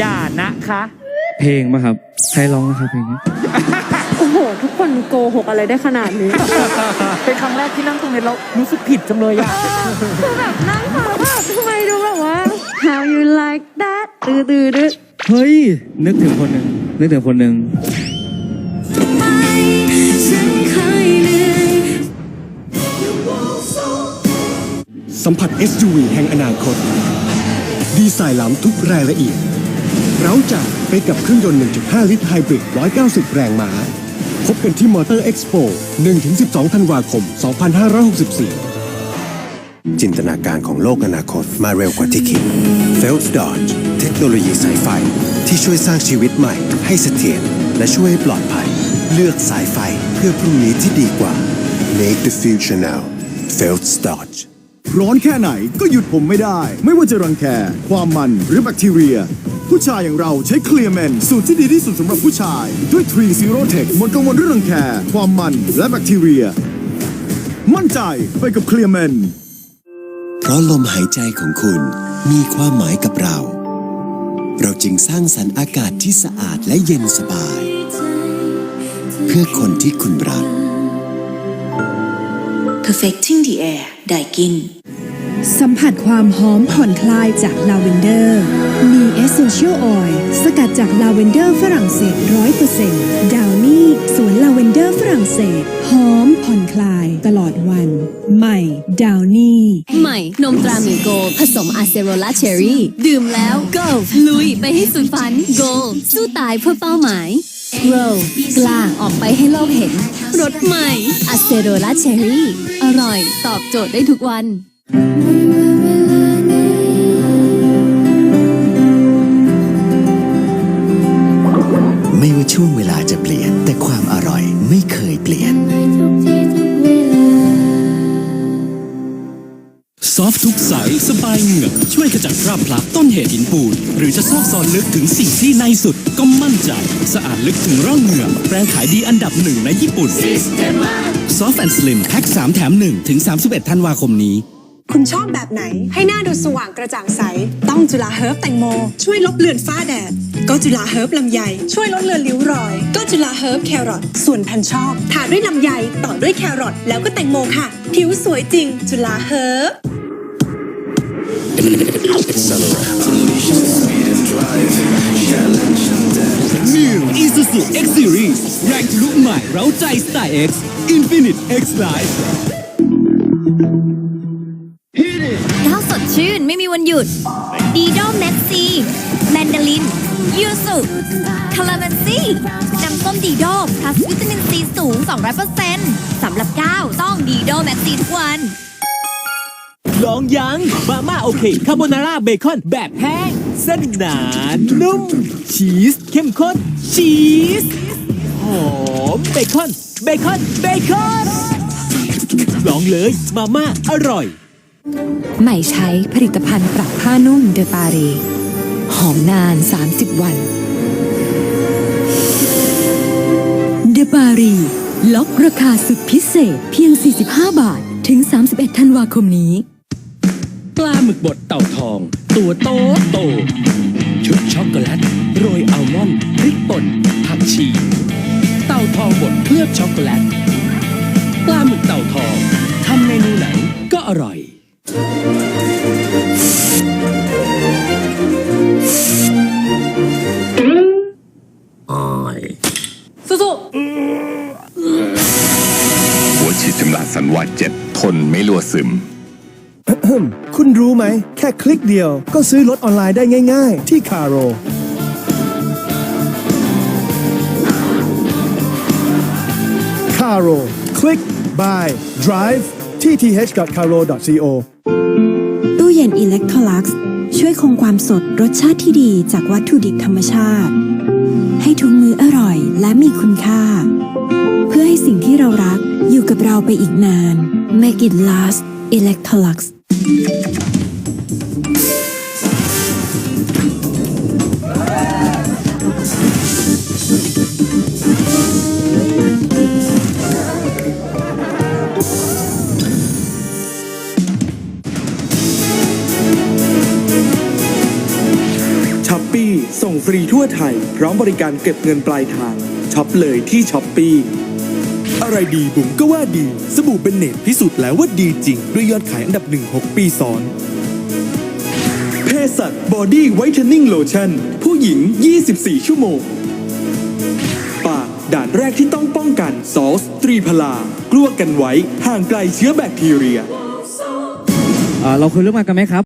อย่านะคะ เพลงมาครับ ใครร้องนะครับเพลงนี้โอ้โห ทุกคนโกหกอะไรได้ขนาดนี้ เป็นครั้งแรกที่นั่งตรงนี้แล้วรู้สึกผิดจังเลยอะคือแบบนั่งฟังแล้วแบบทำไมดูแบบว่า how you like that ตื้อตื้อตื้อเฮ้ย นึกถึงคนหนึ่งนึกถึงคนหนึ่งสัมผัส SUV แห่งอนาคต ดีไซน์ล้ำทุกรายละเอียด เร้าใจไปกับเครื่องยนต์ 1.5 ลิตรไฮบริด 190 แรงม้า พบกันที่มอเตอร์เอ็กซ์โป1-12 ธันวาคม 2564 จินตนาการของโลกอนาคตมาเร็วกว่าที่คิด f e l d Dodge เทคโนโลยีสายไฟ ที่ช่วยสร้างชีวิตใหม่ ให้เสถียรและช่วยให้ปลอดภัย เลือกสายไฟเพื่อพรุ่งนี้ที่ดีกว่า Make the future now f e l d Dodge ร้อนแค่ไหนก็หยุดผมไม่ได้ ไม่ว่าจะรังแค ความมันหรือแบคทีเรีย ผู้ชายอย่างเราใช้เคลียร์แมนสูตรที่ดีที่สุดสำหรับผู้ชาย ด้วย3 Zero Tech หมดกังวลเรื่องรังแค ความมันและแบคทีเรีย มั่นใจไปกับเคลียร์แมนเพราะลมหายใจของคุณมีความหมายกับเรา เราจึงสร้างสรรค์อากาศที่สะอาดและเย็นสบาย เพื่อคนที่คุณรัก Perfecting the air ไดกิน สัมผัสความหอมผ่อนคลายจากลาเวนเดอร์ มีเอเซนเชียลออยล์สกัดจากลาเวนเดอร์ฝรั่งเศส100%ดาวนี่สวนลาเวนเดอร์ฝรั่งเศส หอมผ่อนคลายตลอดวัน ใหม่ดาวนี่ใหม่นมตราหมีโกลผสมอะเซโรลาเชอรี่ ดื่มแล้ว go ลุยไปให้สุดฝัน go สู้ตายเพื่อเป้าหมาย grow กล้าออกไปให้โลกเห็นรสใหม่อะเซโรลาเชอรี่ อร่อยตอบโจทย์ได้ทุกวัน ไม่ว่าช่วงเวลาจะเปลี่ยน แต่ความอร่อยไม่เคยเปลี่ยน ซอฟทุกใสสบายเหงือกช่วยขจัดคราบพลักต้นเหตุหินปูน หรือจะซอกซอนลึกถึงสิ่งที่ในสุดก็มั่นใจ สะอาดลึกถึงร่องเหงือกแปรงขายดีอันดับหนึ่งในญี่ปุ่นซอฟแอนด์สลิมแพ็ค3แถม1ถึง 31 ธันวาคมนี้ คุณชอบแบบไหน ให้หน้าดูสว่างกระจ่างใส ต้องจุฬาเฮิร์บแตงโม ช่วยลบเลือนฝ้าแดด ก็จุฬาเฮิร์บลำไย ช่วยลดเลือนริ้วรอย ก็จุฬาเฮิร์บแครอทส่วนแผ่นชอบทาด้วยลำไยต่อด้วยแครอทแล้วก็แตงโมค่ะ ผิวสวยจริง จุฬาเฮิร์บ New Isuzu X Series แรงทะลุใหม่เร้าใจสไตล์ X Infinite X Life ไม่มีวันหยุดดีโดแม็กซีแมนดารินยูสุคาราเมนซีน้ำส้มดีโดพลัสวิตามินซีสูง 200%สำหรับก้าวต้องดีโดแม็กซีทุกวันลองยังมาม่าโอเคคาโบนาร่าเบคอนแบบแห้งเส้นหนานุ่ม ชีส เข้มข้น ชีสหอมเบคอน เบคอน เบคอน ลองเลยมาม่าอร่อย ใหม่ใช้ผลิตภัณฑ์ปรับผ้านุ่มเดปารีหอมนาน 30 วัน เดปารี ล็อกราคาสุดพิเศษเพียง 45 บาท ถึง 31 ธันวาคมนี้ ปลาหมึกบดเต่าทอง ตัวโตโต ชุดช็อกโกแลต โรยอัลมอนด์พริกป่นผักชี เต่าทองบดเคลือบช็อกโกแลต ปลาหมึกเต่าทองทำเมนูไหนก็อร่อย หัวฉีดชำระสันวาเจ็ดทนไม่รั่วซึม คุณรู้ไหม แค่คลิกเดียวก็ซื้อรถออนไลน์ได้ง่ายๆ ที่คาโรคาโรคลิก buy drive ที่ th.caro.co ตู้เย็นอิเล็กทรลักซ์ช่วยคงความสดรสชาติที่ดีจากวัตถุดิบธรรมชาติ ให้ทุกมื้ออร่อยและมีคุณค่า เพื่อให้สิ่งที่เรารักอยู่กับเราไปอีกนาน Make it last Electrolux ส่งฟรีทั่วไทย พร้อมบริการเก็บเงินปลายทางช็อปเลยที่ช้อปปีอะไรดีบุ๋มก็ว่าดี สบู่เบนเนตพิสูจน์แล้วว่าดีจริง ด้วยยอดขายอันดับหนึ่งหกปีซ้อนเพสัตบอดี้ไวท์เทนนิ่งโลชั่นผู้หญิง 24 ชั่วโมง ปากด่านแรกที่ต้องป้องกันซอสตรีพลากลัวกันไว้ห่างไกลเชื้อแบคทีเรียอ่าเราคุยเรื่องงากันไหมครับ